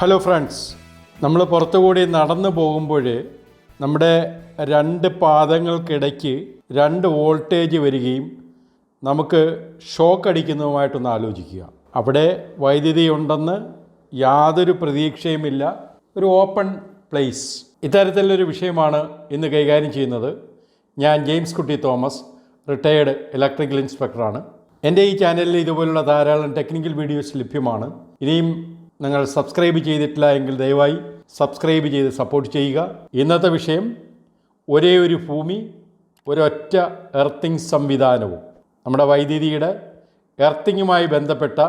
Hello friends നമ്മൾ പുറത്തുകൂടി നടന്നു പോകുമ്പോൾ നമ്മുടെ രണ്ട് പാദങ്ങൾക്കിടയ്ക്ക് രണ്ട് വോൾട്ടേജ് വരികയും നമുക്ക് ഷോക്ക് അടിക്കുന്നതുമായിട്ടൊന്ന് ആലോചിക്കുക. അവിടെ വൈദ്യുതി ഉണ്ടെന്ന് യാതൊരു പ്രതീക്ഷയുമില്ല. ഒരു ഓപ്പൺ പ്ലേസ് ഇത്തരത്തിലൊരു വിഷയമാണ് ഇന്ന് കൈകാര്യം ചെയ്യുന്നത്. ഞാൻ ജെയിംസ് കുട്ടി തോമസ് റിട്ടയേർഡ് ഇലക്ട്രിക്കൽ ഇൻസ്പെക്ടറാണ് എന്റെ ഈ ചാനലിൽ ഇതുപോലുള്ള ധാരാളം ടെക്നിക്കൽ വീഡിയോസ് ലഭ്യമാണ്. ഇനിയും നിങ്ങൾ സബ്സ്ക്രൈബ് ചെയ്തിട്ടില്ല എങ്കിൽ ദയവായി സബ്സ്ക്രൈബ് ചെയ്ത് സപ്പോർട്ട് ചെയ്യുക. ഇന്നത്തെ വിഷയം ഒരേ ഒരു ഭൂമി ഒരൊറ്റ എർത്തിങ് സംവിധാനവും. നമ്മുടെ വൈദ്യുതിയുടെ എർത്തിങ്ങുമായി ബന്ധപ്പെട്ട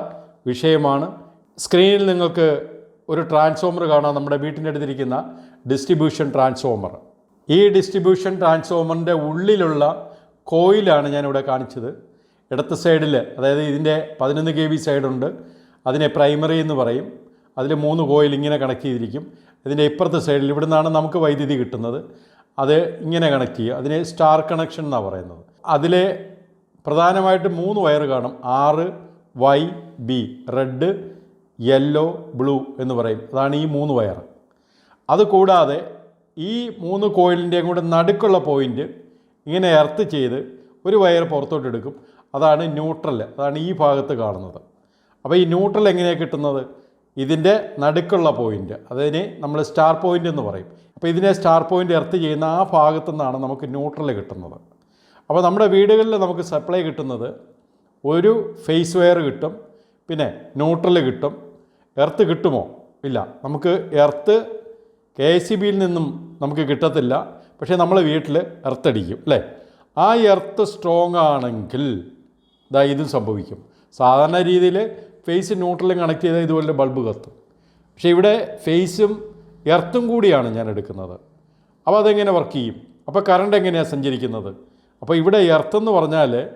വിഷയമാണ്. സ്ക്രീനിൽ നിങ്ങൾക്ക് ഒരു ട്രാൻസ്ഫോമർ കാണാം. നമ്മുടെ വീട്ടിന്റെ അടുത്തിരിക്കുന്ന ഡിസ്ട്രിബ്യൂഷൻ ട്രാൻസ്ഫോമർ ഈ ഡിസ്ട്രിബ്യൂഷൻ ട്രാൻസ്ഫോമറിന്റെ ഉള്ളിലുള്ള കോയിലാണ് ഞാനിവിടെ കാണിച്ചത്. ഇടത്ത് സൈഡിൽ അതായത് ഇതിന്റെ പതിനൊന്ന് കെ വി സൈഡുണ്ട് അതിനെ പ്രൈമറി എന്ന് പറയും. അതിൽ മൂന്ന് കോയിൽ ഇങ്ങനെ കണക്ട് ചെയ്തിരിക്കും. ഇതിന്റെ ഇപ്പുറത്തെ സൈഡിൽ ഇവിടെ നിന്നാണ് നമുക്ക് വൈദ്യുതി കിട്ടുന്നത്. അത് ഇങ്ങനെ കണക്ട് ചെയ്യുക. അതിനെ സ്റ്റാർ കണക്ഷൻ എന്നാണ് പറയുന്നത്. അതിലെ പ്രധാനമായിട്ട് മൂന്ന് വയർ കാണും. ആറ് Y B red yellow blue എന്ന് പറയും. അതാണ് ഈ മൂന്ന് വയർ അതുകൂടാതെ ഈ മൂന്ന് കോയിലിന്റെയും കൂടെ നടുക്കുള്ള പോയിന്റ് ഇങ്ങനെ എർത്ത് ചെയ്ത് ഒരു വയർ പുറത്തോട്ട് എടുക്കും അതാണ് ന്യൂട്രൽ അതാണ് ഈ ഭാഗത്ത് കാണുന്നത്. അപ്പോൾ ഈ ന്യൂട്രൽ എങ്ങനെയാണ് കിട്ടുന്നത്? ഇതിന്റെ നടുക്കുള്ള പോയിന്റ് അതിനെ നമ്മൾ സ്റ്റാർ പോയിന്റ് എന്ന് പറയും. അപ്പോൾ ഇതിനെ സ്റ്റാർ പോയിന്റ് എർത്ത് ചെയ്യുന്ന ആ ഭാഗത്തു നിന്നാണ് നമുക്ക് ന്യൂട്രൽ കിട്ടുന്നത്. അപ്പോൾ നമ്മുടെ വീടുകളിൽ നമുക്ക് സപ്ലൈ കിട്ടുന്നത് ഒരു ഫേസ് വെയർ കിട്ടും പിന്നെ ന്യൂട്രൽ കിട്ടും. എർത്ത് കിട്ടുമോ? ഇല്ല. നമുക്ക് എർത്ത് കെ സി ബിയിൽ നിന്നും നമുക്ക് കിട്ടത്തില്ല. പക്ഷേ നമ്മൾ വീട്ടിൽ എർത്തടിക്കും അല്ലേ? ആ എർത്ത് സ്ട്രോങ് ആണെങ്കിൽ ഇതാ ഇതും സംഭവിക്കും. സാധാരണ രീതിയിൽ ഫേസ് ന്യൂട്രലും കണക്ട് ചെയ്താൽ ഇതുപോലെ ബൾബ് കത്തും. പക്ഷേ ഇവിടെ ഫേസും എർത്തും കൂടിയാണ് ഞാൻ എടുക്കുന്നത്. അപ്പോൾ അതെങ്ങനെ വർക്ക് ചെയ്യും? അപ്പോൾ കറണ്ട് എങ്ങനെയാണ് സഞ്ചരിക്കുന്നത്? അപ്പോൾ ഇവിടെ എർത്ത് പറഞ്ഞാൽ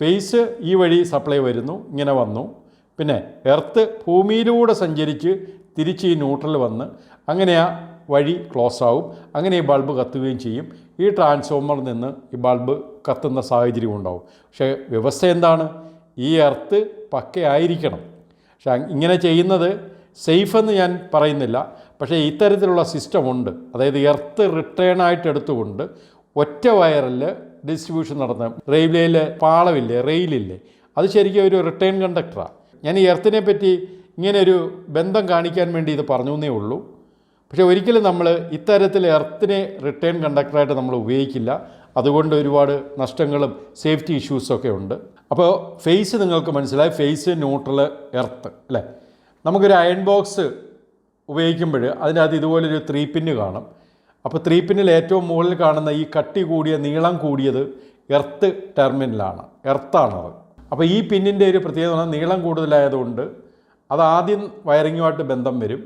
ഫേസ് ഈ വഴി സപ്ലൈ വരുന്നു ഇങ്ങനെ വന്നു. പിന്നെ എർത്ത് ഭൂമിയിലൂടെ സഞ്ചരിച്ച് തിരിച്ച് ഈ ന്യൂട്രൽ വന്ന് അങ്ങനെ ആ വഴി ക്ലോസ് ആവും. അങ്ങനെ ഈ ബൾബ് കത്തുകയും ചെയ്യും. ഈ ട്രാൻസ്ഫോമറിൽ നിന്ന് ഈ ബൾബ് കത്തുന്ന സാഹചര്യം ഉണ്ടാവും. പക്ഷേ വ്യവസ്ഥ എന്താണ്? ഈ എർത്ത് പക്കയായിരിക്കണം. പക്ഷെ ഇങ്ങനെ ചെയ്യുന്നത് സേഫ് എന്ന് ഞാൻ പറയുന്നില്ല. പക്ഷേ ഇത്തരത്തിലുള്ള സിസ്റ്റം ഉണ്ട് അതായത് എർത്ത് റിട്ടേൺ ആയിട്ട് എടുത്തുകൊണ്ട് ഒറ്റ വയറിൽ ഡിസ്ട്രിബ്യൂഷൻ നടന്ന റെയിൽവേയിൽ പാളമില്ലേ റെയിലില്ലേ അത് ശരിക്കും ഒരു റിട്ടേൺ കണ്ടക്ടറാണ് ഞാൻ ഈ എർത്തിനെ പറ്റി ഇങ്ങനെ ഒരു ബന്ധം കാണിക്കാൻ വേണ്ടി ഇത് പറഞ്ഞു എന്നേ ഉള്ളൂ. പക്ഷേ ഒരിക്കലും നമ്മൾ ഇത്തരത്തിൽ എർത്തിനെ റിട്ടേൺ കണ്ടക്ടറായിട്ട് നമ്മൾ ഉപയോഗിക്കില്ല. അതുകൊണ്ട് ഒരുപാട് നഷ്ടങ്ങളും സേഫ്റ്റി ഇഷ്യൂസൊക്കെ ഉണ്ട്. അപ്പോൾ ഫേസ് നിങ്ങൾക്ക് മനസ്സിലായി ഫേസ് ന്യൂട്രൽ എർത്ത് അല്ലേ? നമുക്കൊരു അയൺ ബോക്സ് ഉപയോഗിക്കുമ്പോൾ അതിനകത്ത് ഇതുപോലൊരു ത്രീ പിന്ന് കാണും. അപ്പോൾ ത്രീ പിന്നിൽ ഏറ്റവും മുകളിൽ കാണുന്ന ഈ കട്ടി കൂടിയ നീളം കൂടിയത് എർത്ത് ടെർമിനലാണ് എർത്താണത് അപ്പോൾ ഈ പിന്നിന്റെ ഒരു പ്രത്യേകത നീളം കൂടുതലായതുകൊണ്ട് അത് ആദ്യം വയറിങ്ങുമായിട്ട് ബന്ധം വരും.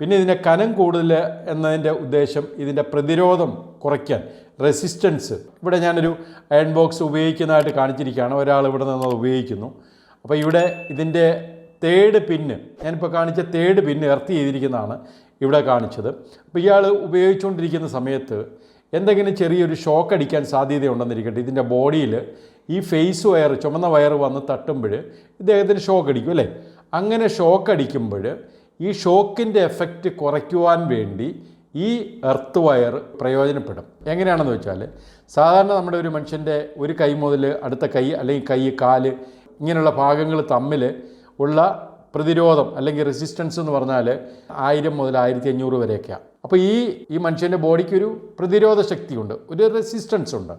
പിന്നെ ഇതിന്റെ കനം കൂടുതൽ എന്നതിന്റെ ഉദ്ദേശം ഇതിന്റെ പ്രതിരോധം കുറയ്ക്കാൻ റെസിസ്റ്റൻസ് ഇവിടെ ഞാനൊരു അയൺ ബോക്സ് ഉപയോഗിക്കുന്നതായിട്ട് കാണിച്ചിരിക്കുകയാണ്. ഒരാൾ ഇവിടെ നിന്ന് അത് ഉപയോഗിക്കുന്നു. അപ്പോൾ ഇവിടെ ഇതിന്റെ തേർഡ് പിന്ന് ഞാനിപ്പോൾ കാണിച്ച തേർഡ് പിന്ന് എർത്ത് ചെയ്തിരിക്കുന്നതാണ് ഇവിടെ കാണിച്ചത്. അപ്പോൾ ഇയാൾ ഉപയോഗിച്ചുകൊണ്ടിരിക്കുന്ന സമയത്ത് എന്തെങ്കിലും ചെറിയൊരു ഷോക്ക് അടിക്കാൻ സാധ്യതയുണ്ടെന്നിരിക്കട്ടെ. ഇതിന്റെ ബോഡിയിൽ ഈ ഫേസ് വയർ ചുമന്ന വയർ വന്ന് തട്ടുമ്പോൾ ഇദ്ദേഹത്തിന് ഷോക്ക് അടിക്കും അല്ലേ? അങ്ങനെ ഷോക്ക് അടിക്കുമ്പോൾ ഈ ഷോക്കിന്റെ എഫക്റ്റ് കുറയ്ക്കുവാൻ വേണ്ടി ഈ എർത്ത് വയർ പ്രയോജനപ്പെടും. എങ്ങനെയാണെന്ന് വെച്ചാൽ സാധാരണ നമ്മുടെ ഒരു മനുഷ്യന്റെ ഒരു കൈ മുതൽ അടുത്ത കൈ അല്ലെങ്കിൽ കൈ കാൽ ഇങ്ങനെയുള്ള ഭാഗങ്ങൾ തമ്മിൽ ഉള്ള പ്രതിരോധം അല്ലെങ്കിൽ റെസിസ്റ്റൻസ് എന്ന് പറഞ്ഞാൽ ആയിരം മുതൽ ആയിരത്തി അഞ്ഞൂറ് വരെയൊക്കെയാണ് അപ്പോൾ ഈ ഈ മനുഷ്യന്റെ ബോഡിക്ക് ഒരു പ്രതിരോധ ശക്തിയുണ്ട് ഒരു റെസിസ്റ്റൻസ് ഉണ്ട്.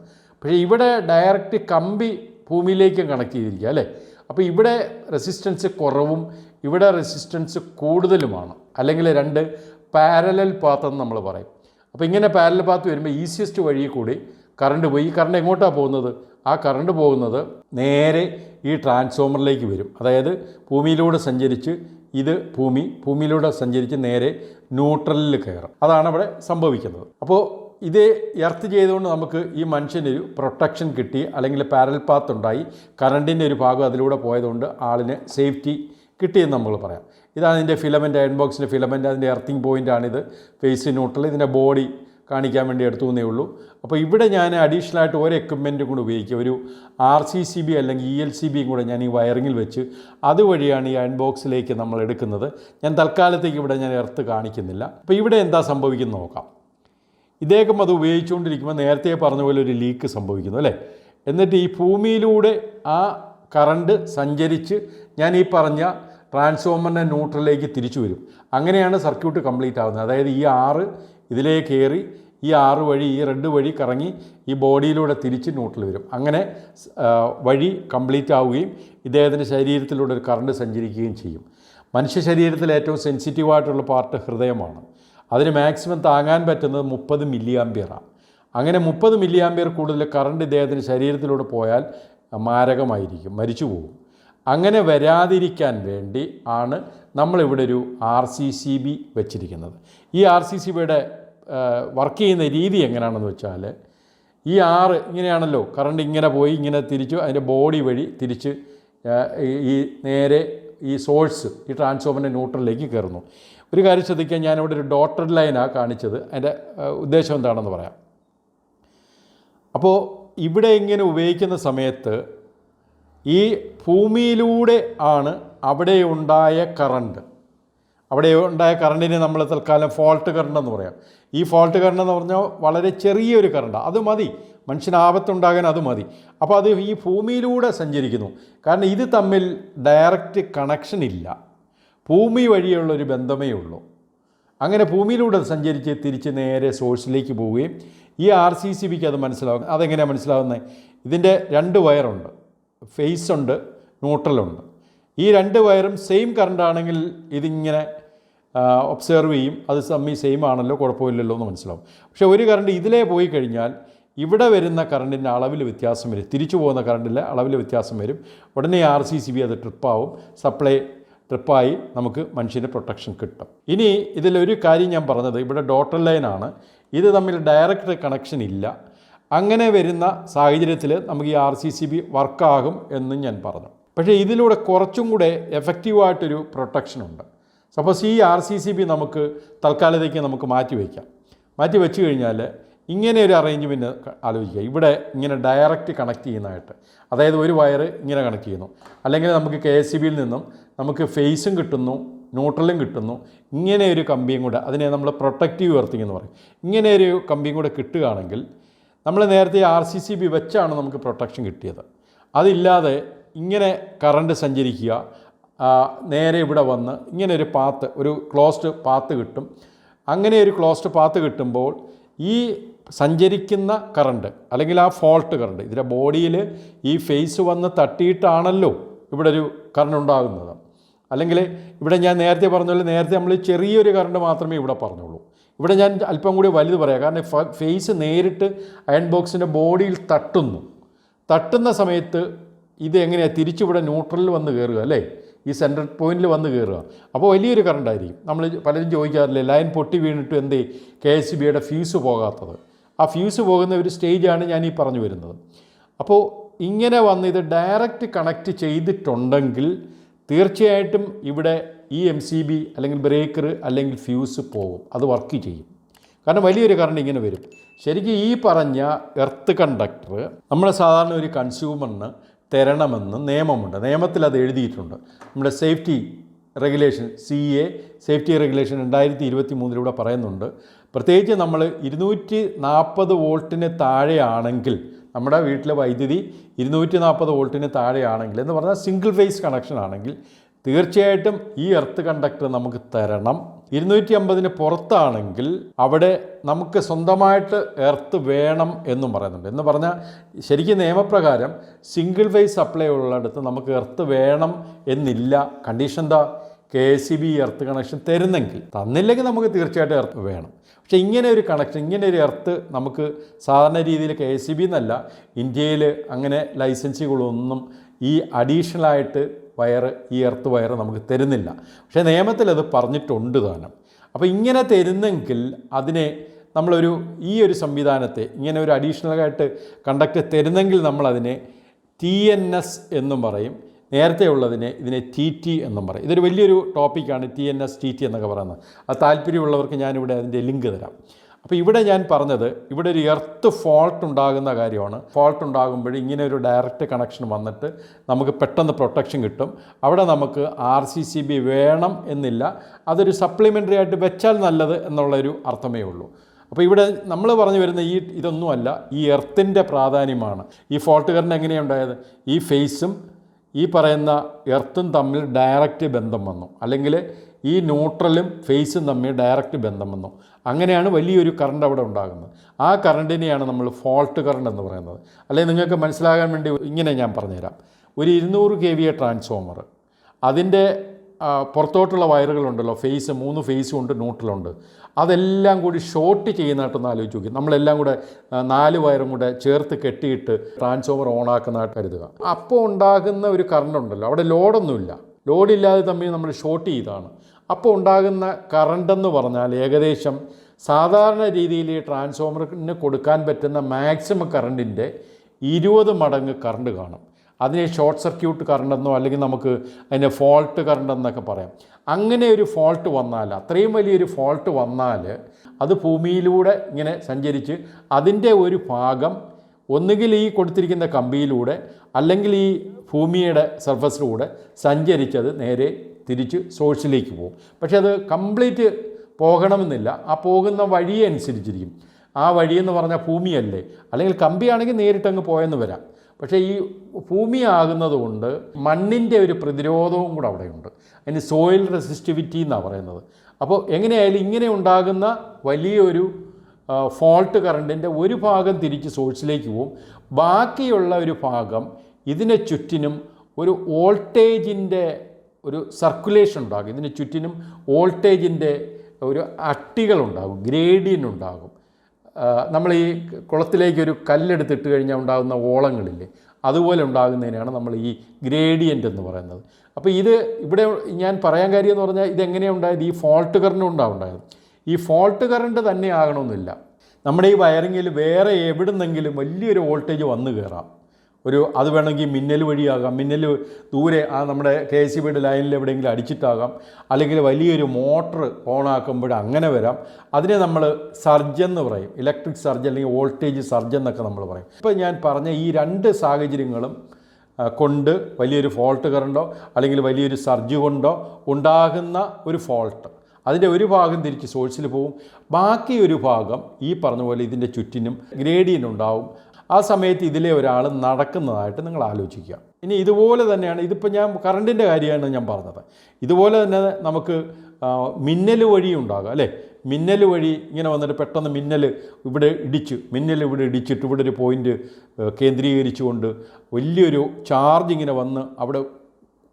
പക്ഷേ ഇവിടെ ഡയറക്റ്റ് കമ്പി ഭൂമിയിലേക്കും കണക്ട് ചെയ്തിരിക്കുക അല്ലേ? അപ്പോൾ ഇവിടെ റെസിസ്റ്റൻസ് കുറവും ഇവിടെ റെസിസ്റ്റൻസ് കൂടുതലുമാണ്. അല്ലെങ്കിൽ രണ്ട് പാരലൽ പാത്ത് എന്ന് നമ്മൾ പറയും. അപ്പോൾ ഇങ്ങനെ പാരലൽ പാത്ത് വരുമ്പോൾ ഈസിയസ്റ്റ് വഴി കൂടി കറണ്ട് പോയി. ഈ കറണ്ട് എങ്ങോട്ടാണ് പോകുന്നത്? ആ കറണ്ട് പോകുന്നത് നേരെ ഈ ട്രാൻസ്ഫോമറിലേക്ക് വരും. അതായത് ഭൂമിയിലൂടെ സഞ്ചരിച്ച് ഇത് ഭൂമി ഭൂമിയിലൂടെ സഞ്ചരിച്ച് നേരെ ന്യൂട്രലിൽ കയറും. അതാണ് അവിടെ സംഭവിക്കുന്നത്. അപ്പോൾ ഇത് എർത്ത് ചെയ്തുകൊണ്ട് നമുക്ക് ഈ മനുഷ്യനൊരു പ്രൊട്ടക്ഷൻ കിട്ടി അല്ലെങ്കിൽ പാരൽ പാത്ത് ഉണ്ടായി. കറണ്ടിന്റെ ഒരു ഭാഗം അതിലൂടെ പോയതുകൊണ്ട് ആളിന് സേഫ്റ്റി കിട്ടിയെന്ന് നമ്മൾ പറയാം. ഇതാണ് ഇതിന്റെ ഫിലമെന്റ് അയൺ ബോക്സിന്റെ ഫിലമെന്റ്. അതിന്റെ എർത്തിങ് പോയിന്റാണിത് ഫേസ് ന്യൂട്രൽ ഇതിന്റെ ബോഡി കാണിക്കാൻ വേണ്ടി എടുത്തു എന്നേ ഉള്ളൂ. അപ്പോൾ ഇവിടെ ഞാൻ അഡീഷണൽ ആയിട്ട് ഒരു എക്യുപ്മെന്റും കൂടെ ഉപയോഗിക്കുക ഒരു ആർ സി സി ബി അല്ലെങ്കിൽ ഇ എൽ സി ബിയും കൂടെ ഞാൻ ഈ വയറിങ്ങിൽ വെച്ച് അതുവഴിയാണ് ഈ അയൺ ബോക്സിലേക്ക് നമ്മൾ എടുക്കുന്നത്. ഞാൻ തൽക്കാലത്തേക്ക് ഇവിടെ ഞാൻ എർത്ത് കാണിക്കുന്നില്ല. അപ്പോൾ ഇവിടെ എന്താ സംഭവിക്കുന്നത് നോക്കാം. ഇദ്ദേഹം അത് ഉപയോഗിച്ചുകൊണ്ടിരിക്കുമ്പോൾ നേരത്തെ പറഞ്ഞ പോലെ ഒരു ലീക്ക് സംഭവിക്കുന്നു അല്ലേ? എന്നിട്ട് ഈ ഭൂമിയിലൂടെ ആ കറണ്ട് സഞ്ചരിച്ച് ഞാൻ ഈ പറഞ്ഞ ട്രാൻസ്ഫോമറിന്റെ ന്യൂട്രലിലേക്ക് തിരിച്ചു വരും. അങ്ങനെയാണ് സർക്യൂട്ട് കംപ്ലീറ്റ് ആവുന്നത്. അതായത് ഈ ആറ് ഇതിലേക്ക് കയറി ഈ ആറ് വഴി ഈ റെഡ് വഴി കറങ്ങി ഈ ബോഡിയിലൂടെ തിരിച്ച് ന്യൂട്രൽ വരും. അങ്ങനെ വഴി കംപ്ലീറ്റ് ആവുകയും ഇദ്ദേഹത്തിന്റെ ശരീരത്തിലൂടെ ഒരു കറണ്ട് സഞ്ചരിക്കുകയും ചെയ്യും. മനുഷ്യ ശരീരത്തിൽ ഏറ്റവും സെൻസിറ്റീവായിട്ടുള്ള പാർട്ട് ഹൃദയമാണ്. അതിന് മാക്സിമം താങ്ങാൻ പറ്റുന്നത് മുപ്പത് മില്ലി ആംബിയറാണ് അങ്ങനെ മുപ്പത് മില്ലി ആംബിയർ കൂടുതൽ കറണ്ട് ഇദ്ദേഹത്തിന്റെ ശരീരത്തിലൂടെ പോയാൽ മാരകമായിരിക്കും മരിച്ചു പോകും. അങ്ങനെ വരാതിരിക്കാൻ വേണ്ടി ആണ് നമ്മളിവിടെ ഒരു ആർ സി സി ബി വെച്ചിരിക്കുന്നത്. ഈ ആർ സി സി ബിയുടെ വർക്ക് ചെയ്യുന്ന രീതി എങ്ങനെയാണെന്ന് വെച്ചാൽ ഈ ആറ് ഇങ്ങനെയാണല്ലോ കറണ്ട് ഇങ്ങനെ പോയി ഇങ്ങനെ തിരിച്ചു അതിന്റെ ബോഡി വഴി തിരിച്ച് ഈ- നേരെ ഈ സോഴ്സ് ഈ ട്രാൻസ്ഫോമറിന്റെ ന്യൂട്രലിലേക്ക് കയറുന്നു. ഒരു കാര്യം ശ്രദ്ധിക്കാൻ ഞാനിവിടെ ഒരു ഡോട്ടഡ് ലൈനാണ് കാണിച്ചത്. അതിന്റെ ഉദ്ദേശം എന്താണെന്ന് പറയാം. അപ്പോൾ ഇവിടെ ഇങ്ങനെ ഉപയോഗിക്കുന്ന സമയത്ത് ഈ ഭൂമിയിലൂടെ ആണ് അവിടെ ഉണ്ടായ കറണ്ട് അവിടെ ഉണ്ടായ കറണ്ടിനെ നമ്മൾ തൽക്കാലം ഫോൾട്ട് കറണ്ട് എന്ന് പറയാം. ഈ ഫോൾട്ട് കറണ്ട് എന്ന് പറഞ്ഞാൽ വളരെ ചെറിയൊരു കറണ്ട് അത് മതി. മനുഷ്യന് ആപത്തുണ്ടാകാൻ അത് മതി. അപ്പോൾ അത് ഈ ഭൂമിയിലൂടെ സഞ്ചരിക്കുന്നു. കാരണം ഇത് തമ്മിൽ ഡയറക്റ്റ് കണക്ഷൻ ഇല്ല. ഭൂമി വഴിയുള്ളൊരു ബന്ധമേ ഉള്ളൂ. അങ്ങനെ ഭൂമിയിലൂടെ സഞ്ചരിച്ച് തിരിച്ച് നേരെ സോഴ്സിലേക്ക് പോവുകയും ഈ ആർ സി സി ബിക്ക് അത് മനസ്സിലാവുന്നത് അതെങ്ങനെയാണ് മനസ്സിലാവുന്നത്? ഇതിന്റെ രണ്ട് വയറുണ്ട് ഫേസ് ഉണ്ട് ന്യൂട്രലുണ്ട് ഈ രണ്ട് വയറും സെയിം കറണ്ട് ആണെങ്കിൽ ഇതിങ്ങനെ ഒബ്സേർവ് ചെയ്യും. അത് സമ്മി സെയിം ആണല്ലോ കുഴപ്പമില്ലല്ലോ എന്ന് മനസ്സിലാവും. പക്ഷേ ഒരു കറണ്ട് ഇതിലേ പോയി കഴിഞ്ഞാൽ ഇവിടെ വരുന്ന കറണ്ടിന്റെ അളവിൽ വ്യത്യാസം വരും. തിരിച്ചു പോകുന്ന കറണ്ടിലെ അളവിൽ വ്യത്യാസം വരും. ഉടനെ ആർ സി സി ബി അത് ട്രിപ്പാവും സപ്ലൈ ട്രിപ്പായി നമുക്ക് മനുഷ്യന്റെ പ്രൊട്ടക്ഷൻ കിട്ടും. ഇനി ഇതിലൊരു കാര്യം ഞാൻ പറഞ്ഞത് ഇവിടെ ഡോട്ടർ ലൈനാണ് ഇത് തമ്മിൽ ഡയറക്റ്റ് കണക്ഷൻ ഇല്ല. അങ്ങനെ വരുന്ന സാഹചര്യത്തിൽ നമുക്ക് ഈ ആർ സി സി ബി വർക്കാകും എന്നും ഞാൻ പറഞ്ഞു. പക്ഷേ ഇതിലൂടെ കുറച്ചും കൂടെ എഫക്റ്റീവായിട്ടൊരു പ്രൊട്ടക്ഷൻ ഉണ്ട് സപ്പോസ് ഈ ആർ സി സി ബി നമുക്ക് തൽക്കാലത്തേക്ക് നമുക്ക് മാറ്റി വയ്ക്കാം. മാറ്റി വെച്ച് കഴിഞ്ഞാൽ ഇങ്ങനെ ഒരു അറേഞ്ച്മെന്റ് ആലോചിക്കുക. ഇവിടെ ഇങ്ങനെ ഡയറക്റ്റ് കണക്ട് ചെയ്യുന്നതായിട്ട്. അതായത് ഒരു വയർ ഇങ്ങനെ കണക്ട് ചെയ്യുന്നു. അല്ലെങ്കിൽ നമുക്ക് കെ എസ് സി ബിയിൽ നിന്നും നമുക്ക് ഫേസും കിട്ടുന്നു ന്യൂട്രലും കിട്ടുന്നു. ഇങ്ങനെ ഒരു കമ്പിയും കൂടെ അതിനെ നമ്മൾ പ്രൊട്ടക്റ്റീവ് എർത്തിങ് എന്ന് പറയും. ഇങ്ങനെ ഒരു കമ്പിയും കൂടെ കിട്ടുകയാണെങ്കിൽ നമ്മൾ നേരത്തെ ആർ സി സി ബി വെച്ചാണ് നമുക്ക് പ്രൊട്ടക്ഷൻ കിട്ടിയത്. അതില്ലാതെ ഇങ്ങനെ കറണ്ട് സഞ്ചരിക്കുക നേരെ ഇവിടെ വന്ന് ഇങ്ങനെ ഒരു പാത്ത് ഒരു ക്ലോസ്ഡ് പാത്ത് കിട്ടും. അങ്ങനെ ഒരു ക്ലോസ്ഡ് പാത്ത് കിട്ടുമ്പോൾ ഈ സഞ്ചരിക്കുന്ന കറണ്ട് അല്ലെങ്കിൽ ആ ഫോൾട്ട് കറണ്ട് ഇതിന്റെ ബോഡിയിൽ ഈ ഫേസ് വന്ന് തട്ടിയിട്ടാണല്ലോ ഇവിടെ ഒരു കറണ്ട് ഉണ്ടാകുന്നത്. അല്ലെങ്കിൽ ഇവിടെ ഞാൻ നേരത്തെ പറഞ്ഞ പോലെ നേരത്തെ നമ്മൾ ചെറിയൊരു കറണ്ട് മാത്രമേ ഇവിടെ പറഞ്ഞുള്ളൂ. ഇവിടെ ഞാൻ അല്പം കൂടി വലുത് പറയാം. കാരണം ഫേസ് നേരിട്ട് അയൺ ബോക്സിന്റെ ബോഡിയിൽ തട്ടുന്നു. തട്ടുന്ന സമയത്ത് ഇത് എങ്ങനെയാണ് തിരിച്ചിവിടെ ന്യൂട്രലിൽ വന്ന് കയറുക അല്ലേ? ഈ സെൻട്രൽ പോയിന്റിൽ വന്ന് കയറുക അപ്പോൾ വലിയൊരു കറണ്ട് ആയിരിക്കും. നമ്മൾ പലരും ചോദിക്കാറില്ലേ ലൈൻ പൊട്ടി വീണിട്ട് എന്ത്? കെ എസ് ബിയുടെ ഫ്യൂസ് പോകാത്തത്. ആ ഫ്യൂസ് പോകുന്ന ഒരു സ്റ്റേജാണ് ഞാൻ ഈ പറഞ്ഞു വരുന്നത്. അപ്പോൾ ഇങ്ങനെ വന്ന് ഇത് ഡയറക്റ്റ് കണക്റ്റ് ചെയ്തിട്ടുണ്ടെങ്കിൽ തീർച്ചയായിട്ടും ഇവിടെ ഈ എം സി ബി അല്ലെങ്കിൽ ബ്രേക്കർ അല്ലെങ്കിൽ ഫ്യൂസ് പോകും. അത് വർക്ക് ചെയ്യും. കാരണം വലിയൊരു കറണ്ട് ഇങ്ങനെ വരും. ശരിക്കും ഈ പറഞ്ഞ എർത്ത് കണ്ടക്ടർ നമ്മൾ സാധാരണ ഒരു കൺസ്യൂമറിന് തരണമെന്ന് നിയമമുണ്ട്. നിയമത്തിൽ അത് എഴുതിയിട്ടുണ്ട്. നമ്മുടെ safety regulation C A safety regulation രണ്ടായിരത്തി ഇരുപത്തി മൂന്നിലൂടെ പറയുന്നുണ്ട്. പ്രത്യേകിച്ച് നമ്മൾ ഇരുന്നൂറ്റി നാൽപ്പത് വോൾട്ടിന് താഴെയാണെങ്കിൽ നമ്മുടെ വീട്ടിലെ വൈദ്യുതി ഇരുന്നൂറ്റി നാൽപ്പത് വോൾട്ടിന് താഴെയാണെങ്കിൽ എന്ന് പറഞ്ഞാൽ സിംഗിൾ ഫേസ് കണക്ഷൻ ആണെങ്കിൽ തീർച്ചയായിട്ടും ഈ എർത്ത് കണ്ടക്ടർ നമുക്ക് തരണം. ഇരുന്നൂറ്റി അമ്പതിന് പുറത്താണെങ്കിൽ അവിടെ നമുക്ക് സ്വന്തമായിട്ട് എർത്ത് വേണം എന്നും പറയുന്നുണ്ട്. എന്ന് പറഞ്ഞാൽ ശരിക്കും നിയമപ്രകാരം സിംഗിൾ ഫേസ് സപ്ലൈ ഉള്ളിടത്ത് നമുക്ക് എർത്ത് വേണം എന്നില്ല. കണ്ടീഷൻ എന്താ? K C B earth connection തരുന്നെങ്കിൽ തന്നില്ലെങ്കിൽ നമുക്ക് തീർച്ചയായിട്ടും എർത്ത് വേണം. പക്ഷേ ഇങ്ങനെ ഒരു കണക്ഷൻ ഇങ്ങനെ ഒരു എർത്ത് നമുക്ക് സാധാരണ രീതിയിൽ കെ സി ബി എന്നല്ല ഇന്ത്യയിൽ അങ്ങനെ ലൈസൻസുകളൊന്നും ഈ അഡീഷണലായിട്ട് വയർ ഈ എർത്ത് വയർ നമുക്ക് തരുന്നില്ല. പക്ഷേ നിയമത്തിൽ അത് പറഞ്ഞിട്ടുണ്ട് താനും. അപ്പോൾ ഇങ്ങനെ തരുന്നെങ്കിൽ അതിനെ നമ്മളൊരു ഈ ഒരു സംവിധാനത്തെ ഇങ്ങനെ ഒരു അഡീഷണലായിട്ട് കണ്ടക്ട് തരുന്നെങ്കിൽ നമ്മളതിനെ ടി എൻ എസ് എന്നും പറയും. നേരത്തെ ഉള്ളതിനെ ഇതിനെ ടി ടി എന്നും പറയും. ഇതൊരു വലിയൊരു ടോപ്പിക്കാണ് T N S T T എന്നൊക്കെ പറയുന്നത്. അത് താല്പര്യമുള്ളവർക്ക് ഞാനിവിടെ അതിന്റെ ലിങ്ക് തരാം. അപ്പോൾ ഇവിടെ ഞാൻ പറഞ്ഞത് ഇവിടെ ഒരു എർത്ത് ഫോൾട്ട് ഉണ്ടാകുന്ന കാര്യമാണ്. ഫോൾട്ട് ഉണ്ടാകുമ്പോൾ ഇങ്ങനെ ഒരു ഡയറക്റ്റ് കണക്ഷൻ വന്നിട്ട് നമുക്ക് പെട്ടെന്ന് പ്രൊട്ടക്ഷൻ കിട്ടും. അവിടെ നമുക്ക് ആർ സി സി ബി വേണം എന്നില്ല. അതൊരു സപ്ലിമെന്ററി ആയിട്ട് വെച്ചാൽ നല്ലത് എന്നുള്ളൊരു അർത്ഥമേ ഉള്ളൂ. അപ്പോൾ ഇവിടെ നമ്മൾ പറഞ്ഞു വരുന്ന ഈ ഇതൊന്നുമല്ല ഈ എർത്തിന്റെ പ്രാധാന്യമാണ്. ഈ ഫോൾട്ട് കറണ്ട് എങ്ങനെയുണ്ടായത് ഈ ഫേസും ഈ പറയുന്ന എർത്തും തമ്മിൽ ഡയറക്റ്റ് ബന്ധം വന്നു. അല്ലെങ്കിൽ ഈ ന്യൂട്രലും ഫേസും തമ്മിൽ ഡയറക്റ്റ് ബന്ധം വന്നു. അങ്ങനെയാണ് വലിയൊരു കറണ്ട് അവിടെ ഉണ്ടാകുന്നത്. ആ കറണ്ടിനെയാണ് നമ്മൾ ഫോൾട്ട് കറണ്ട് എന്ന് പറയുന്നത്. അല്ലെങ്കിൽ നിങ്ങൾക്ക് മനസ്സിലാകാൻ വേണ്ടി ഇങ്ങനെ ഞാൻ പറഞ്ഞുതരാം. ഒരു ഇരുന്നൂറ് കെ വി എ ട്രാൻസ്ഫോമർ അതിന്റെ പുറത്തോട്ടുള്ള വയറുകളുണ്ടല്ലോ ഫേസ് മൂന്ന് ഫേസും ഉണ്ട് ന്യൂട്രലുണ്ട് അതെല്ലാം കൂടി ഷോർട്ട് ചെയ്യുന്നതായിട്ടൊന്ന് ആലോചിച്ച് നോക്കി. നമ്മളെല്ലാം കൂടെ നാല് വയറും കൂടെ ചേർത്ത് കെട്ടിയിട്ട് ട്രാൻസ്ഫോമർ ഓണാക്കുന്നതായിട്ട് കരുതുക. അപ്പോൾ ഉണ്ടാകുന്ന ഒരു കറണ്ട് ഉണ്ടല്ലോ. അവിടെ ലോഡൊന്നുമില്ല ലോഡില്ലാതെ തമ്മിൽ നമ്മൾ ഷോർട്ട് ചെയ്താണ് അപ്പോൾ ഉണ്ടാകുന്ന കറണ്ട് എന്ന് പറഞ്ഞാൽ ഏകദേശം സാധാരണ രീതിയിൽ ഈ ട്രാൻസ്ഫോമറിന് കൊടുക്കാൻ പറ്റുന്ന മാക്സിമം കറണ്ടിന്റെ ഇരുപത് മടങ്ങ് കറണ്ട് കാണും. അതിനെ ഷോർട്ട് സർക്യൂട്ട് കറണ്ട് എന്നോ അല്ലെങ്കിൽ നമുക്ക് അതിനെ ഫോൾട്ട് കറണ്ട് എന്നൊക്കെ പറയാം. അങ്ങനെ ഒരു ഫോൾട്ട് വന്നാൽ അത്രയും വലിയൊരു ഫോൾട്ട് വന്നാൽ അത് ഭൂമിയിലൂടെ ഇങ്ങനെ സഞ്ചരിച്ച് അതിന്റെ ഒരു ഭാഗം ഒന്നുകിൽ ഈ കൊടുത്തിരിക്കുന്ന കമ്പിയിലൂടെ അല്ലെങ്കിൽ ഈ ഭൂമിയുടെ സർഫസിലൂടെ സഞ്ചരിച്ചത് നേരെ തിരിച്ച് സോഴ്സിലേക്ക് പോകും. പക്ഷേ അത് കംപ്ലീറ്റ് പോകണമെന്നില്ല. ആ പോകുന്ന വഴിയെ അനുസരിച്ചിരിക്കും. ആ വഴിയെന്ന് പറഞ്ഞാൽ ഭൂമിയല്ലേ? അല്ലെങ്കിൽ കമ്പിയാണെങ്കിൽ നേരിട്ടങ്ങ് പോയെന്ന് വരാം. പക്ഷേ ഈ ഭൂമിയാകുന്നത് കൊണ്ട് മണ്ണിന്റെ ഒരു പ്രതിരോധവും കൂടെ അവിടെയുണ്ട്. അതിന് സോയിൽ റെസിസ്റ്റിവിറ്റി എന്നാണ് പറയുന്നത്. അപ്പോൾ എങ്ങനെയായാലും ഇങ്ങനെ ഉണ്ടാകുന്ന വലിയൊരു ഫോൾട്ട് കറണ്ടിന്റെ ഒരു ഭാഗം തിരിച്ച് സോഴ്സിലേക്ക് പോവും ബാക്കിയുള്ള ഒരു ഭാഗം ഇതിനെ ചുറ്റിനും ഒരു വോൾട്ടേജിന്റെ ഒരു സർക്കുലേഷൻ ഉണ്ടാകും. ഇതിന് ചുറ്റിനും വോൾട്ടേജിന്റെ ഒരു അട്ടികളുണ്ടാകും ഗ്രേഡിയൻ ഉണ്ടാകും. നമ്മൾ ഈ കുളത്തിലേക്ക് ഒരു കല്ലെടുത്തിട്ട് കഴിഞ്ഞാൽ ഉണ്ടാകുന്ന ഓളങ്ങളില്ലേ അതുപോലെ ഉണ്ടാകുന്നതിനാണ് നമ്മൾ ഈ ഗ്രേഡിയന്റ് എന്ന് പറയുന്നത്. അപ്പോൾ ഇത് ഇവിടെ ഞാൻ പറയാൻ കാര്യം എന്ന് പറഞ്ഞാൽ ഇതെങ്ങനെയാണ് ഉണ്ടായത്? ഈ ഫോൾട്ട് കറണ്ട് കൊണ്ടാണ് ഉണ്ടായത്. ഈ ഫോൾട്ട് കറണ്ട് തന്നെ ആകണമെന്നില്ല. നമ്മുടെ ഈ വയറിങ്ങിൽ വേറെ എവിടുന്നെങ്കിലും വലിയൊരു വോൾട്ടേജ് വന്നു കയറാം ഒരു അത് വേണമെങ്കിൽ മിന്നൽ വഴിയാകാം. മിന്നൽ ദൂരെ ആ നമ്മുടെ കെ എസ് സി ബിയുടെ ലൈനിൽ എവിടെയെങ്കിലും അടിച്ചിട്ടാകാം. അല്ലെങ്കിൽ വലിയൊരു മോട്ടർ ഓണാക്കുമ്പോൾ അങ്ങനെ വരാം. അതിനെ നമ്മൾ സർജൻ എന്ന് പറയും. ഇലക്ട്രിക് സർജൻ അല്ലെങ്കിൽ വോൾട്ടേജ് സർജൻ എന്നൊക്കെ നമ്മൾ പറയും. ഇപ്പോൾ ഞാൻ പറഞ്ഞ ഈ രണ്ട് സാഹചര്യങ്ങളും കൊണ്ട് വലിയൊരു ഫോൾട്ട് കറണ്ടോ അല്ലെങ്കിൽ വലിയൊരു സർജ് കൊണ്ടോ ഉണ്ടാകുന്ന ഒരു ഫോൾട്ട്. അതിന്റെ ഒരു ഭാഗം തിരിച്ച് സോഴ്സിൽ പോവും ബാക്കി ഒരു ഭാഗം ഈ പറഞ്ഞ പോലെ ഇതിന്റെ ചുറ്റിനും ഗ്രേഡിയൻ ഉണ്ടാവും. ആ സമയത്ത് ഇതിലെ ഒരാൾ നടക്കുന്നതായിട്ട് നിങ്ങൾ ആലോചിക്കുക. ഇനി ഇതുപോലെ തന്നെയാണ് ഇതിപ്പോൾ ഞാൻ കറണ്ടിന്റെ കാര്യമാണ് ഞാൻ പറഞ്ഞത്. ഇതുപോലെ തന്നെ നമുക്ക് മിന്നൽ വഴി ഉണ്ടാകുക അല്ലേ? മിന്നൽ വഴി ഇങ്ങനെ വന്നിട്ട് പെട്ടെന്ന് മിന്നൽ ഇവിടെ ഇടിച്ചു മിന്നൽ ഇവിടെ ഇടിച്ചിട്ട് ഇവിടെ ഒരു പോയിന്റ് കേന്ദ്രീകരിച്ചുകൊണ്ട് വലിയൊരു ചാർജ് ഇങ്ങനെ വന്ന് അവിടെ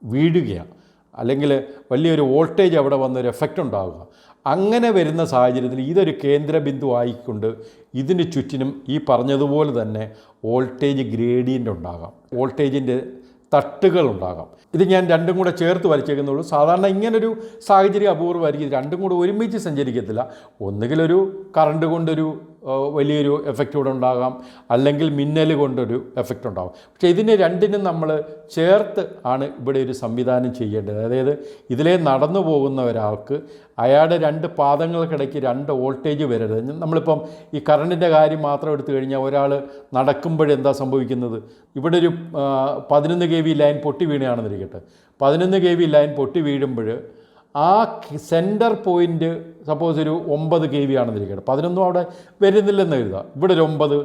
വീഴുകയാണ് അല്ലെങ്കിൽ വലിയൊരു വോൾട്ടേജ് അവിടെ വന്നൊരു എഫക്റ്റ് ഉണ്ടാവുക. അങ്ങനെ വരുന്ന സാഹചര്യത്തിൽ ഇതൊരു കേന്ദ്രബിന്ദു ആയിക്കൊണ്ട് ഇതിന് ചുറ്റിനും ഈ പറഞ്ഞതുപോലെ തന്നെ വോൾട്ടേജ് ഗ്രേഡിയന്റ് ഉണ്ടാകാം. വോൾട്ടേജിന്റെ തട്ടുകൾ ഉണ്ടാകാം ഇത് ഞാൻ രണ്ടും കൂടെ ചേർത്ത് വലിച്ചേക്കുന്നുള്ളൂ സാധാരണ ഇങ്ങനൊരു സാഹചര്യം അപൂർവമായിരിക്കും. രണ്ടും കൂടെ ഒരുമിച്ച് സഞ്ചരിക്കത്തില്ല. ഒന്നുകിലൊരു കറണ്ട് കൊണ്ടൊരു വലിയൊരു എഫക്റ്റ് ഇവിടെ ഉണ്ടാകാം. അല്ലെങ്കിൽ മിന്നൽ കൊണ്ടൊരു എഫക്റ്റ് ഉണ്ടാകും പക്ഷേ ഇതിനെ രണ്ടിനും നമ്മൾ ചേർത്ത് ആണ് ഇവിടെ ഒരു സംവിധാനം ചെയ്യേണ്ടത്. അതായത് ഇതിലെ നടന്നു പോകുന്ന ഒരാൾക്ക് അയാളുടെ രണ്ട് പാദങ്ങൾക്കിടയ്ക്ക് രണ്ട് വോൾട്ടേജ് വരരുത്. നമ്മളിപ്പം ഈ കറണ്ടിന്റെ കാര്യം മാത്രം എടുത്തു കഴിഞ്ഞാൽ ഒരാൾ നടക്കുമ്പോഴെന്താ സംഭവിക്കുന്നത്? ഇവിടെ ഒരു പതിനൊന്ന് കെ വി ലൈൻ പൊട്ടി വീണാണെന്നിരിക്കട്ടെ പതിനൊന്ന് കെ വി ലൈൻ പൊട്ടി വീഴുമ്പോൾ ആ സെന്റർ പോയിന്റ് സപ്പോസ് ഒരു ഒമ്പത് കെ വി ആണെന്നിരിക്കട്ടെ. പതിനൊന്നും അവിടെ വരുന്നില്ലെന്ന് എഴുതുക. ഇവിടെ ഒരു ഒമ്പത്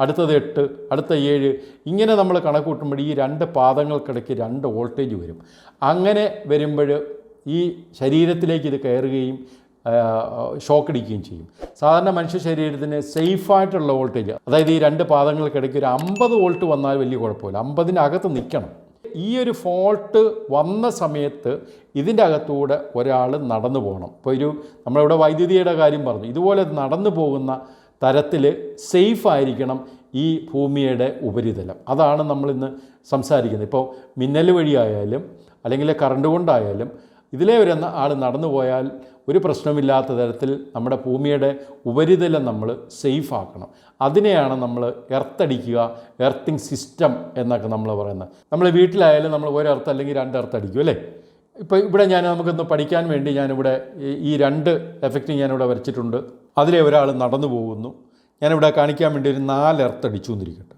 അടുത്തത് എട്ട് അടുത്ത ഏഴ്. ഇങ്ങനെ നമ്മൾ കണക്ക് കൂട്ടുമ്പോൾ ഈ രണ്ട് പാദങ്ങൾക്കിടയ്ക്ക് രണ്ട് വോൾട്ടേജ് വരും. അങ്ങനെ വരുമ്പോൾ ഈ ശരീരത്തിലേക്ക് ഇത് കയറുകയും ഷോക്ക് അടിക്കുകയും ചെയ്യും. സാധാരണ മനുഷ്യ ശരീരത്തിന് സേഫായിട്ടുള്ള വോൾട്ടേജ്. അതായത് ഈ രണ്ട് പാദങ്ങൾക്കിടയ്ക്ക് ഒരു അമ്പത് വോൾട്ട് വന്നാൽ വലിയ കുഴപ്പമില്ല. അമ്പതിനകത്ത് നിൽക്കണം. ഈ ഒരു ഫോൾട്ട് വന്ന സമയത്ത് ഇതിന്റെ അകത്തൂടെ ഒരാൾ നടന്നു പോകണം. ഇപ്പോൾ ഒരു നമ്മളിവിടെ വൈദ്യുതിയുടെ കാര്യം പറഞ്ഞു. ഇതുപോലെ നടന്നു പോകുന്ന തരത്തിൽ സേഫ് ആയിരിക്കണം ഈ ഭൂമിയുടെ ഉപരിതലം. അതാണ് നമ്മളിന്ന് സംസാരിക്കുന്നത്. ഇപ്പോൾ മിന്നൽ വഴിയായാലും അല്ലെങ്കിൽ കറണ്ട് കൊണ്ടായാലും ഇതിലേ വരുന്ന ആൾ നടന്നു പോയാൽ ഒരു പ്രശ്നമില്ലാത്ത തരത്തിൽ നമ്മുടെ ഭൂമിയുടെ ഉപരിതലം നമ്മൾ സേഫ് ആക്കണം. അതിനെയാണ് നമ്മൾ എർത്തടിക്കുക എർത്തിങ് സിസ്റ്റം എന്നൊക്കെ നമ്മൾ പറയുന്നത്. നമ്മൾ വീട്ടിലായാലും നമ്മൾ ഒരു എർത്ത് അല്ലെങ്കിൽ രണ്ട് എർത്ത് അടിക്കും അല്ലേ? ഇപ്പോൾ ഇവിടെ ഞാൻ നമുക്കൊന്ന് പഠിക്കാൻ വേണ്ടി ഞാനിവിടെ ഈ- രണ്ട് എഫക്റ്റ് ഞാനിവിടെ വരച്ചിട്ടുണ്ട്. അതിലെ ഒരാൾ നടന്നു പോകുന്നു. ഞാനിവിടെ കാണിക്കാൻ വേണ്ടി ഒരു നാല് എർത്ത് അടിച്ചു എന്നിരിക്കട്ടെ.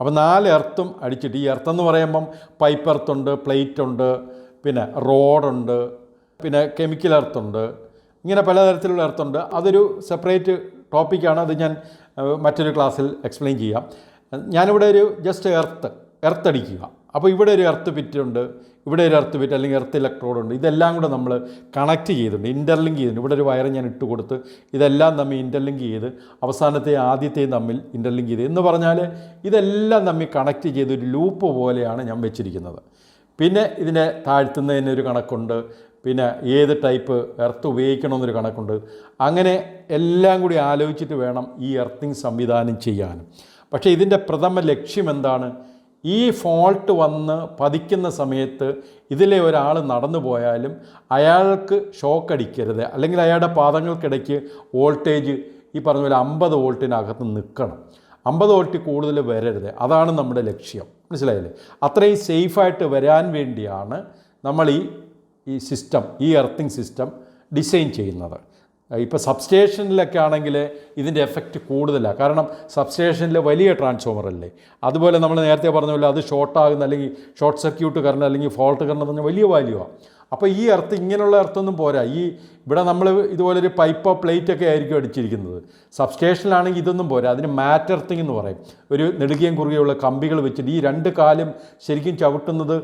അപ്പോൾ നാല് എർത്തും അടിച്ചിട്ട് ഈ എർത്ത് എന്ന് പറയുമ്പം പൈപ്പ് എർത്തുണ്ട് പ്ലേറ്റ് ഉണ്ട് പിന്നെ റോഡുണ്ട് പിന്നെ കെമിക്കൽ എർത്തുണ്ട് ഇങ്ങനെ പലതരത്തിലുള്ള എർത്തുണ്ട് അതൊരു സെപ്പറേറ്റ് ടോപ്പിക്കാണ് അത് ഞാൻ മറ്റൊരു ക്ലാസ്സിൽ എക്സ്പ്ലെയിൻ ചെയ്യാം. ഞാനിവിടെ ഒരു ജസ്റ്റ് എർത്ത് എർത്ത് അടിക്കുക. അപ്പോൾ ഇവിടെ ഒരു എർത്ത് പിറ്റുണ്ട് ഇവിടെ ഒരു എർത്ത് പിറ്റ് അല്ലെങ്കിൽ എർത്ത് ഇലക്ട്രോഡ് ഉണ്ട്. ഇതെല്ലാം കൂടെ നമ്മൾ കണക്ട് ചെയ്തിട്ടുണ്ട് ഇന്റർലിങ്ക് ചെയ്തിട്ടുണ്ട്. ഇവിടെ ഒരു വയർ ഞാൻ ഇട്ട് കൊടുത്ത് ഇതെല്ലാം തമ്മിൽ ഇന്റർലിങ്ക് ചെയ്ത് അവസാനത്തെ ആദ്യത്തെയും തമ്മിൽ ഇന്റർലിങ്ക് ചെയ്ത്. എന്ന് പറഞ്ഞാൽ ഇതെല്ലാം തമ്മിൽ കണക്ട് ചെയ്ത് ഒരു ലൂപ്പ് പോലെയാണ് ഞാൻ വെച്ചിരിക്കുന്നത്. പിന്നെ ഇതിനെ താഴ്ത്തുന്നതിന് ഒരു കണക്കുണ്ട്. പിന്നെ ഏത് ടൈപ്പ് എർത്ത് ഉപയോഗിക്കണമെന്നൊരു കണക്കുണ്ട്. അങ്ങനെ എല്ലാം കൂടി ആലോചിച്ചിട്ട് വേണം ഈ എർത്തിങ് സംവിധാനം ചെയ്യാൻ പക്ഷേ ഇതിന്റെ പ്രഥമ ലക്ഷ്യം എന്താണ്? ഈ ഫോൾട്ട് വന്ന് പതിക്കുന്ന സമയത്ത് ഇതിലെ ഒരാൾ നടന്നു പോയാലും അയാൾക്ക് ഷോക്ക് അടിക്കരുത്. അല്ലെങ്കിൽ അയാളുടെ പാദങ്ങൾക്കിടയ്ക്ക് വോൾട്ടേജ് ഈ പറഞ്ഞ പോലെ അമ്പത് വോൾട്ടിനകത്ത് നിൽക്കണം. അമ്പത് വോൾട്ടിൽ കൂടുതൽ വരരുത്. അതാണ് നമ്മുടെ ലക്ഷ്യം. മനസ്സിലായില്ലേ? അത്രയും സേഫായിട്ട് വരാൻ വേണ്ടിയാണ് നമ്മൾ ഈ ഈ സിസ്റ്റം ഈ എർത്തിങ് സിസ്റ്റം ഡിസൈൻ ചെയ്യുന്നത്. ഇപ്പോൾ സബ്സ്റ്റേഷനിലൊക്കെ ആണെങ്കിൽ ഇതിന്റെ എഫക്റ്റ് കൂടുതലാണ് കാരണം സബ്സ്റ്റേഷനിൽ വലിയ ട്രാൻസ്ഫോമർ അല്ലേ? അതുപോലെ നമ്മൾ നേരത്തെ പറഞ്ഞ പോലെ അത് ഷോർട്ടാകുന്ന അല്ലെങ്കിൽ ഷോർട്ട് സർക്യൂട്ട് കറണ്ട് അല്ലെങ്കിൽ ഫോൾട്ട് കറണ്ട് എന്ന് പറഞ്ഞാൽ വലിയ വാല്യൂവാണ് അപ്പോൾ ഈ എർത്ത് ഇങ്ങനെയുള്ള എർത്തൊന്നും പോരാ. ഈ ഇവിടെ നമ്മൾ ഇതുപോലൊരു പൈപ്പോ പ്ലേറ്റ് ഒക്കെ ആയിരിക്കും അടിച്ചിരിക്കുന്നത്. സബ്സ്റ്റേഷനിലാണെങ്കിൽ ഇതൊന്നും പോരാ. അതിന് മാറ്റ് എന്ന് പറയും. ഒരു നെടുകയും കുറുകയുള്ള കമ്പികൾ വെച്ചിട്ട് ഈ രണ്ട് കാലും ശരിക്കും ചവിട്ടുന്നത്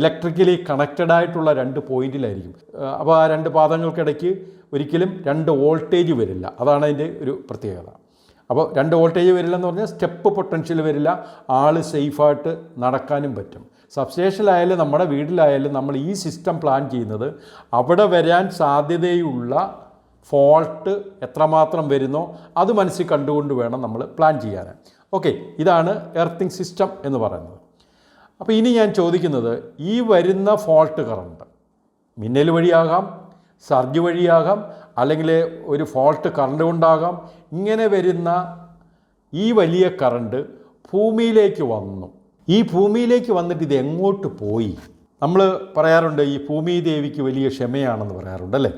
ഇലക്ട്രിക്കലി കണക്റ്റഡ് ആയിട്ടുള്ള രണ്ട് പോയിന്റിലായിരിക്കും അപ്പോൾ ആ രണ്ട് പാദങ്ങൾക്കിടയ്ക്ക് ഒരിക്കലും രണ്ട് വോൾട്ടേജ് വരില്ല. അതാണ് അതിന്റെ ഒരു പ്രത്യേകത. അപ്പോൾ രണ്ട് വോൾട്ടേജ് വരില്ല എന്ന് പറഞ്ഞാൽ സ്റ്റെപ്പ് പൊട്ടൻഷ്യൽ വരില്ല. ആൾ സേഫായിട്ട് നടക്കാനും പറ്റും. സബ്സ്റ്റേഷനിലായാലും നമ്മുടെ വീട്ടിലായാലും നമ്മൾ ഈ സിസ്റ്റം പ്ലാൻ ചെയ്യുന്നത് അവിടെ വരാൻ സാധ്യതയുള്ള ഫോൾട്ട് എത്രമാത്രം വരുന്നോ അത് മനസ്സിൽ കണ്ടുകൊണ്ട് വേണം നമ്മൾ പ്ലാൻ ചെയ്യാൻ. ഓക്കെ ഇതാണ് എർത്തിങ് സിസ്റ്റം എന്ന് പറയുന്നത്. അപ്പോൾ ഇനി ഞാൻ ചോദിക്കുന്നത് ഈ വരുന്ന ഫോൾട്ട് കറണ്ട് മിന്നൽ വഴിയാകാം സർജ് വഴിയാകാം അല്ലെങ്കിൽ ഒരു ഫോൾട്ട് കറണ്ട് കൊണ്ടാകാം ഇങ്ങനെ വരുന്ന ഈ വലിയ കറണ്ട് ഭൂമിയിലേക്ക് വന്നു. ഈ ഭൂമിയിലേക്ക് വന്നിട്ട് ഇത് എങ്ങോട്ട് പോയി? നമ്മൾ പറയാറുണ്ട് ഈ ഭൂമി ദേവിക്ക് വലിയ ക്ഷമയാണെന്ന് പറയാറുണ്ട് അല്ലേ